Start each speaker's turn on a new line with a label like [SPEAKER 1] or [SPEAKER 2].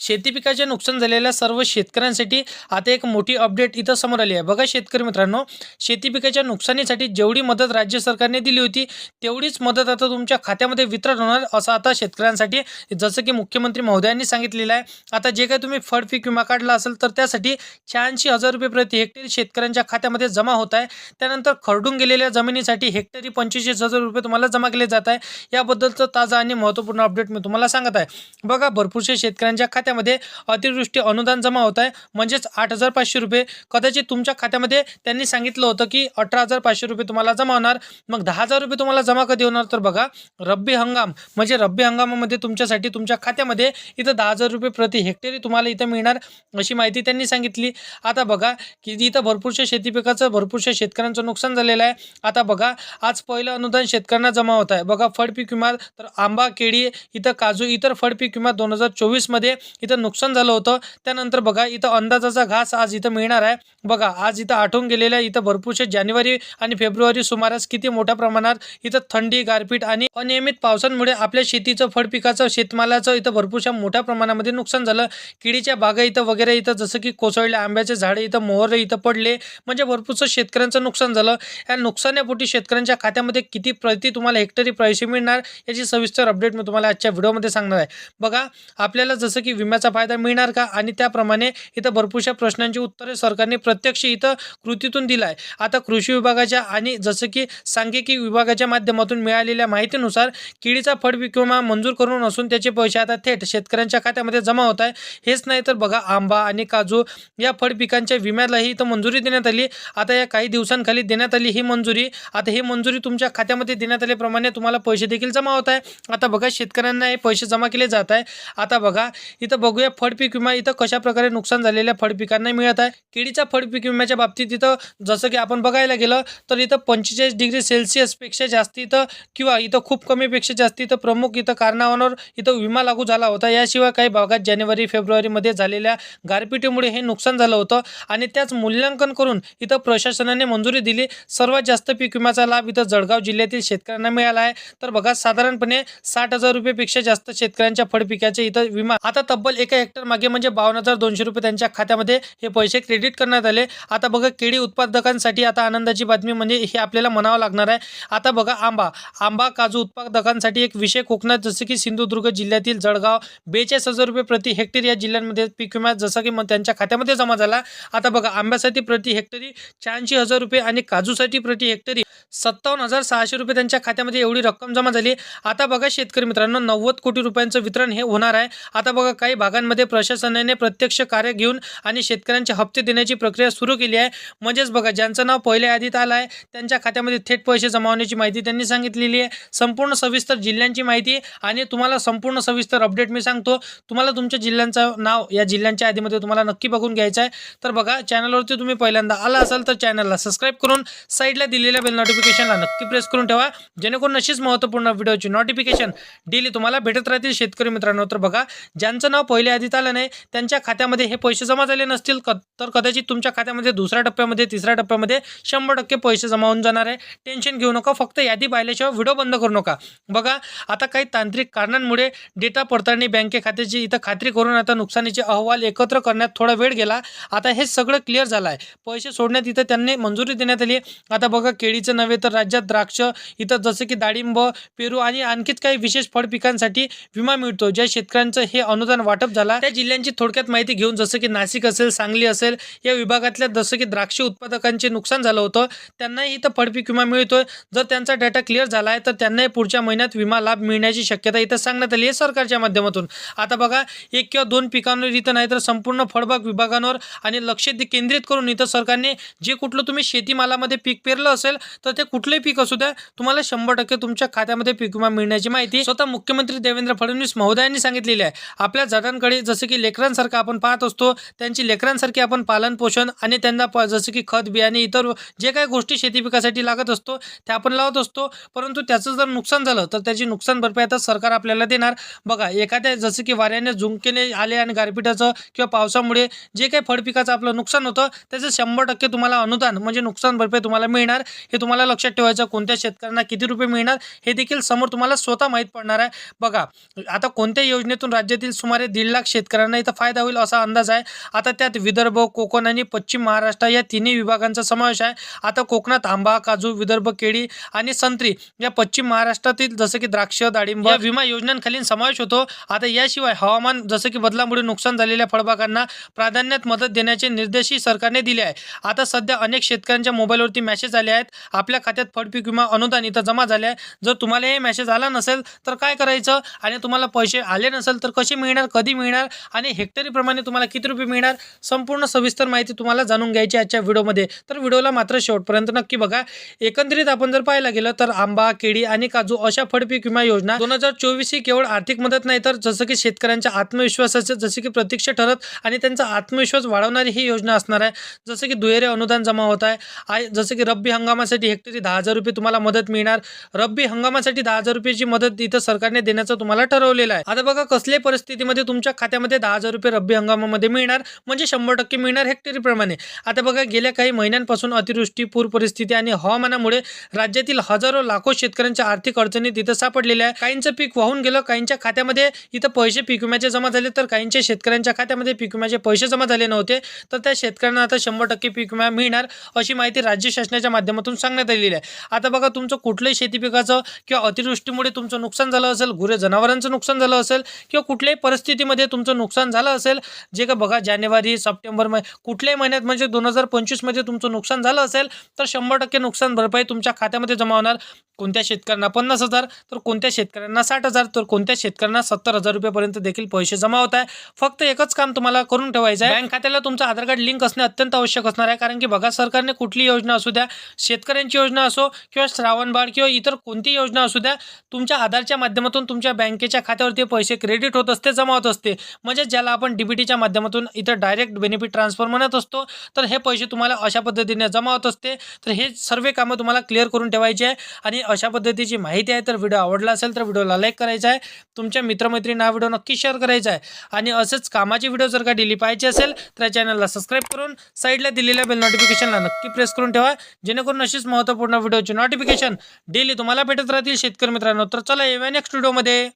[SPEAKER 1] शेती पिकाचे नुकसान झालेल्या सर्व शेतकऱ्यांसाठी आता एक मोठी अपडेट इथं समोर आली आहे. बघा शेतकरी मित्रांनो शेती पिकाच्या नुकसानीसाठी जेवढी मदत राज्य सरकारने दिली होती तेवढीच मदत आता तुमच्या खात्यामध्ये वितरण होणार असं आता शेतकऱ्यांसाठी जसं की मुख्यमंत्री महोदयांनी सांगितलेलं आहे. आता जे काही तुम्ही फळ पीक विमा काढला असेल तर त्यासाठी शहाऐंशी हजार रुपये प्रति हेक्टरी शेतकऱ्यांच्या खात्यामध्ये जमा होत आहे. त्यानंतर खरडून गेलेल्या जमिनीसाठी हेक्टरी पंचेचाळीस हजार रुपये तुम्हाला जमा केले जात आहे. याबद्दलचं ताजा आणि महत्त्वपूर्ण अपडेट मी तुम्हाला सांगत आहे. बघा भरपूरशा शेतकऱ्यांच्या खात्यामध्ये अतिवृष्टी अनुदान जमा होत आहे. म्हणजेच आठ हजार पाचशे रुपये. कदाचित तुमच्या खात्यामध्ये त्यांनी सांगितलं होतं की अठरा हजार पाचशे रुपये तुम्हाला जमा होणार. मग दहा हजार रुपये तुम्हाला जमा कधी होणार? तर बघा रब्बी हंगाम. म्हणजे रब्बी हंगामामध्ये तुमच्यासाठी तुमच्या खात्यामध्ये इथं दहा हजार रुपये प्रति हेक्टरी तुम्हाला इथं मिळणार अशी माहिती त्यांनी सांगितली. आता बघा की इथं भरपूरशा शेती पिकाचं भरपूरशा शेतकऱ्यांचं नुकसान झालेलं आहे. आता बघा आज पहिलं अनुदान शेतकऱ्यांना जमा होत आहे. बघा फळपीक विमा तर आंबा केळी इथं काजू इतर फळपीक विमा दोन हजार चोवीसमध्ये इथं नुकसान झालं होतं. त्यानंतर बघा इथं अंदाजाचा घास आज इथं मिळणार आहे. बघा आज इथं आठवून गेलेल्या इथं भरपूरशे जानेवारी आणि फेब्रुवारी सुमारास किती मोठ्या प्रमाणात इथं थंडी गारपीट आणि अनियमित पावसांमुळे आपल्या शेतीचं फळ पिकाचं शेतमालाचं इथं भरपूरशा मोठ्या प्रमाणामध्ये नुकसान झालं. किडीच्या बागा इथं वगैरे इथं जसं की कोसळले आंब्याचे झाडे इथं मोहर इथं पडले. म्हणजे भरपूरचं शेतकऱ्यांचं नुकसान झालं. या नुकसानापोटी शेतकऱ्यांच्या खात्यामध्ये किती प्रति तुम्हाला हेक्टरी पैसे मिळणार याची सविस्तर अपडेट मी तुम्हाला आजच्या व्हिडिओमध्ये सांगणार आहे. बघा आपल्याला जसं की विम्याचा फायदा मिळणार का? आणि त्याप्रमाणे इथं भरपूरशा प्रश्नांची उत्तरे सरकारने प्रत्यक्ष इथं कृतीतून दिलं आहे आता कृषी विभागाच्या आणि जसं की सांख्यिकी विभागाच्या माध्यमातून मिळालेल्या माहितीनुसार केळीचा फळ विक्रमा मंजूर करून असून त्याचे पैसे आता थेट शेतकऱ्यांच्या खात्यामध्ये जमा होत आहे. हेच नाही तर बघा आंबा आणि काजू या फळ पिकांच्या विम्यालाही इथं मंजुरी देण्यात आली. आता या काही दिवसांखाली देण्यात आली ही मंजुरी. आता ही मंजुरी तुमच्या खात्यामध्ये देण्यात आल्याप्रमाणे तुम्हाला पैसे देखील जमा होत आहे. आता बघा शेतकऱ्यांना हे पैसे जमा केले जात आहे. आता बघा इथं बघूया फळपीक विमा इथं कशा प्रकारे नुकसान झालेल्या फळपिकांना मिळत आहे. केळीच्या फळपीक विम्याच्या बाबतीत इथं जसं की आपण बघायला गेलं तर इथं पंचेचाळीस डिग्री सेल्सिअसपेक्षा जास्त इथं किंवा इथं खूप कमीपेक्षा जास्त इथं प्रमुख इथं कारणावर इथं विमा लागू झाला होता. याशिवाय काही भागात जानेवारी फेब्रुवारीमध्ये झालेल्या गारपिटीमुळे हे नुकसान झालं होतं आणि त्याच मूल्यांकन करून इथं प्रशासनाने मंजुरी दिली. सर्वात जास्त पीक विम्याचा लाभ इथं जळगाव जिल्ह्यातील शेतकऱ्यांना मिळाला आहे. तर बघा साधारणपणे साठ हजार रुपयेपेक्षा जास्त शेतकऱ्यांच्या फळपिकाचे इथं विमा. आता तब्बल एका हेक्टर मागे म्हणजे बावन्न हजार दोनशे रुपये त्यांच्या खात्यामध्ये हे पैसे क्रेडिट करण्यात आले. आता बघा केळी उत्पादकांसाठी आता आनंदाची बातमी म्हणजे हे आपल्याला म्हणावं लागणार आहे. आता बघा आंबा. आंबा काजू उत्पादकांसाठी एक विषय कोकणात जसं की सिंधुदुर्ग जिल्ह्यातील जळगाव बेचाळीस हजार रुपये प्रति हेक्टर या जिल्ह्यांमध्ये पीक विमा जसं की मग त्यांच्या खात्यामध्ये जमा झाला. आता बघा आंब्यासाठी प्रति हेक्टरी शहाऐंशी हजार रुपये आणि काजूसाठी प्रति हेक्टरी सत्तावन्न हजार सहाशे रुपये त्यांच्या खात्यामध्ये एवढी रक्कम जमा झाली. आता बघा शेतकरी मित्रांनो नव्वद कोटी रुपयांचं वितरण हे होणार आहे. आता बघा काही भागांमध्ये प्रशासनाने प्रत्यक्ष कार्य घेऊन आणि शेतकऱ्यांचे हप्ते देण्याची प्रक्रिया सुरू केली आहे. म्हणजेच बघा ज्यांचं नाव पहिल्या यादीत आलं आहे त्यांच्या खात्यामध्ये थेट पैसे जमा होण्याची माहिती त्यांनी सांगितलेली आहे. संपूर्ण सविस्तर जिल्ह्यांची माहिती आणि तुम्हाला संपूर्ण सविस्तर अपडेट मी सांगतो. तुम्हाला तुमच्या जिल्ह्यांचं नाव या जिल्ह्यांच्या यादीमध्ये तुम्हाला नक्की बघून घ्यायचं आहे. तर बघा चॅनलवरती तुम्ही पहिल्यांदा आला असाल तर चॅनलला सबस्क्राईब करून साईडला दिलेल्या बेल नोटिफिकेशनला नक्की प्रेस करून ठेवा. जेणेकरून अशीच महत्त्वपूर्ण व्हिडिओची नोटिफिकेशन डेली तुम्हाला भेटत राहतील शेतकरी मित्रांनो. तर बघा ज्यांचं नाव पहिले यादीत आलं नाही त्यांच्या खात्यामध्ये हे पैसे जमा झाले नसतील क तर कदाचित तुमच्या खात्यामध्ये दुसऱ्या टप्प्यामध्ये तिसऱ्या टप्प्यामध्ये शंभर टक्के पैसे जमा होऊन जाणार आहे. टेन्शन घेऊ नका फक्त यादी पाहिल्याशिवाय व्हिडिओ बंद करू नका. बघा आता काही तांत्रिक कारणांमुळे डेटा पडताळणी बँके खात्याची इथं खात्री करून आता नुकसानीचे अहवाल एकत्र करण्यात थोडा वेळ गेला. आता हे सगळं क्लिअर झालं आहे पैसे सोडण्यात इथं त्यांनी मंजुरी देण्यात आली आता बघा केळीचं नव्हे तर राज्यात द्राक्ष इथं जसं की डाळिंब पेरू आणि आणखीच काही विशेष फळ पिकांसाठी विमा मिळतो. ज्या शेतकऱ्यांचं हे अनुदान वाटप झाला. त्या जिल्ह्यांची थोडक्यात माहिती घेऊन जसं की नाशिक असेल सांगली असेल या विभागातल्या जसं की द्राक्ष उत्पादकांचे नुकसान झालं होतं त्यांनाही इथं फळपीक विमा मिळतोय. जर त्यांचा डेटा क्लिअर झाला आहे तर त्यांनाही पुढच्या महिन्यात विमा लाभ मिळण्याची शक्यता इथं सांगण्यात आली आहे सरकारच्या माध्यमातून. आता बघा एक किंवा दोन पिकांवर इथं नाही तर संपूर्ण फळबाग विभागांवर आणि लक्ष दे- केंद्रित करून इथं सरकारने जे कुठलं तुम्ही शेतीमालामध्ये पीक पेरलं असेल तर ते कुठलंही पीक असू द्या तुम्हाला शंभर टक्के तुमच्या खात्यामध्ये पीक विमा मिळण्याची माहिती स्वतः मुख्यमंत्री देवेंद्र फडणवीस महोदयांनी सांगितलेली आहे. आपल्या झाडांकडे जसं की लेकरांसारखं आपण पाहत असतो त्यांची लेकरांसारखी आपण पालनपोषण आणि त्यांना प- जसं की खत बियाणे इतर जे काही गोष्टी शेती पिकासाठी लागत असतो त्या आपण लावत असतो. परंतु त्याचं जर नुकसान झालं तर त्याची नुकसान भरपाई आता सरकार आपल्याला देणार. बघा एखाद्या जसं की वाऱ्याने झुंकेने आले आणि गारपिटाचं किंवा पावसामुळे जे काही फळपिकाचं आपलं नुकसान होतं त्याचं शंभर टक्के तुम्हाला अनुदान म्हणजे नुकसान भरपाई तुम्हाला मिळणार. हे तुम्हाला लक्षात ठेवायचं कोणत्या शेतकऱ्यांना किती रुपये मिळणार हे देखील समोर तुम्हाला स्वतः माहीत पडणार आहे. बघा आता कोणत्या योजनेतून राज्यातील सुमारे दीड लाख शेतकऱ्यांना इथं फायदा होईल असा अंदाज आहे. आता त्यात विदर्भ कोकण आणि पश्चिम महाराष्ट्र या तिन्ही विभागांचा समावेश आहे. आता कोकणात आंबा काजू विदर्भ केळी आणि संत्री या पश्चिम महाराष्ट्रातील जसं की द्राक्ष डाळिंब या विमा योजनांखालील समावेश होतो. आता याशिवाय हवामान जसं की बदलामुळे नुकसान झालेल्या फळबागांना प्राधान्यात मदत देण्याचे निर्देशही सरकारने दिले आहे. आता सध्या अनेक शेतकऱ्यांच्या मोबाईलवरती मेसेज आले आहेत. आपल्या खात्यात फळपीक विमा अनुदान इथं जमा झाले आहे. जर तुम्हाला हे मेसेज आला नसेल तर काय करायचं? आणि तुम्हाला पैसे आले नसेल तर कसे मिळणार? कधी मिळणार आणि हेक्टरीप्रमाणे तुम्हाला किती रुपये मिळणार संपूर्ण सविस्तर माहिती तुम्हाला जाणून घ्यायची आजच्या व्हिडिओमध्ये. तर व्हिडिओला मात्र शेवटपर्यंत नक्की बघा. एकंदरीत आपण जर पाहायला गेलं तर आंबा केळी आणि काजू अशा फळपीक विमा योजना दोन हजार चोवीस ही केवळ आर्थिक मदत नाही तर जसं की शेतकऱ्यांच्या आत्मविश्वासाचे जसे की प्रतीक्षा ठरत आणि त्यांचा आत्मविश्वास वाढवणारी ही योजना असणार आहे. जसं की दुहेरी अनुदान जमा होत आहे. जसं की रब्बी हंगामासाठी हेक्टरी दहा हजार रुपये तुम्हाला मदत मिळणार. रब्बी हंगामासाठी दहा हजार रुपयाची मदत इथं सरकारने देण्याचं तुम्हाला ठरवलेलं आहे. आता बघा कसल्या परिस्थितीमध्ये तुमच्या खात्यामध्ये दहा हजार रुपये रब्बी हंगामामध्ये मिळणार म्हणजे शंभर टक्के मिळणार हेक्टरीप्रमाणे. आता बघा गेल्या काही महिन्यांपासून अतिवृष्टी पूर परिस्थिती आणि हवामानामुळे राज्यातील हजारो लाखो शेतकऱ्यांच्या आर्थिक अडचणी तिथं सापडलेल्या आहे. काहींचं पीक वाहून गेलं काहींच्या खात्यामध्ये इथं पैसे पीक विम्याचे जमा झाले तर काहींच्या शेतकऱ्यांच्या खात्यामध्ये पीक विम्याचे पैसे जमा झाले नव्हते तर त्या शेतकऱ्यांना आता शंभर टक्के पीक विमा मिळणार अशी माहिती राज्य शासनाच्या माध्यमातून सांगण्यात आलेली आहे. आता बघा तुमचं कुठलंही शेती पिकाचं किंवा अतिवृष्टीमुळे तुमचं नुकसान झालं असेल गुरे जनावरांचं नुकसान झालं असेल किंवा कुठल्याही परिस्थिती परिस्थितीमध्ये तुमचं नुकसान झालं असेल जे का बघा जानेवारी सप्टेंबर मै कुठल्याही महिन्यात म्हणजे दोन हजार पंचवीसमध्ये तुमचं नुकसान झालं असेल तर शंभर टक्के नुकसान भरपाई तुमच्या खात्यामध्ये जमा होणार. कोणत्या शेतकऱ्यांना पन्नास हजार तर कोणत्या शेतकऱ्यांना साठ हजार तर कोणत्या शेतकऱ्यांना सत्तर हजार रुपयापर्यंत देखील पैसे जमा होत आहे. फक्त एकच काम तुम्हाला करून ठेवायचं आहे. बँक खात्याला तुमचं आधार कार्ड लिंक असणे अत्यंत आवश्यक असणार आहे. कारण की बघा सरकारने कुठली योजना असू द्या शेतकऱ्यांची योजना असो किंवा श्रावणबाळ किंवा इतर कोणती योजना असू द्या तुमच्या आधारच्या माध्यमातून तुमच्या बँकेच्या खात्यावरती पैसे क्रेडिट होत असते जमा होत असते. म्हणजे ज्याला आपण डीबीटीच्या माध्यमातून इथं डायरेक्ट बेनिफिट ट्रान्सफर म्हणत असतो तर हे पैसे तुम्हाला अशा पद्धतीने जमा होत असते. तर हे सर्व कामं तुम्हाला क्लिअर करून ठेवायची आहे. आणि अशा पद्धतीची माहिती आहे तर व्हिडिओ आवडला असेल तर व्हिडिओला लाईक करायचा आहे. तुमच्या मित्रमैत्रिणींना हा व्हिडिओ नक्की शेअर करायचा आहे. आणि असेच कामाचे व्हिडिओ जर का डेली पाहिजे असेल तर या चॅनलला सबस्क्राईब करून साईडला दिलेल्या बेल नोटिफिकेशनला नक्की प्रेस करून ठेवा. जेणेकरून अशीच महत्त्वपूर्ण व्हिडिओची नोटिफिकेशन डेली तुम्हाला भेटत राहतील. शेतकरी मित्रांनो तर चला येऊया नेक्स्ट व्हिडिओमध्ये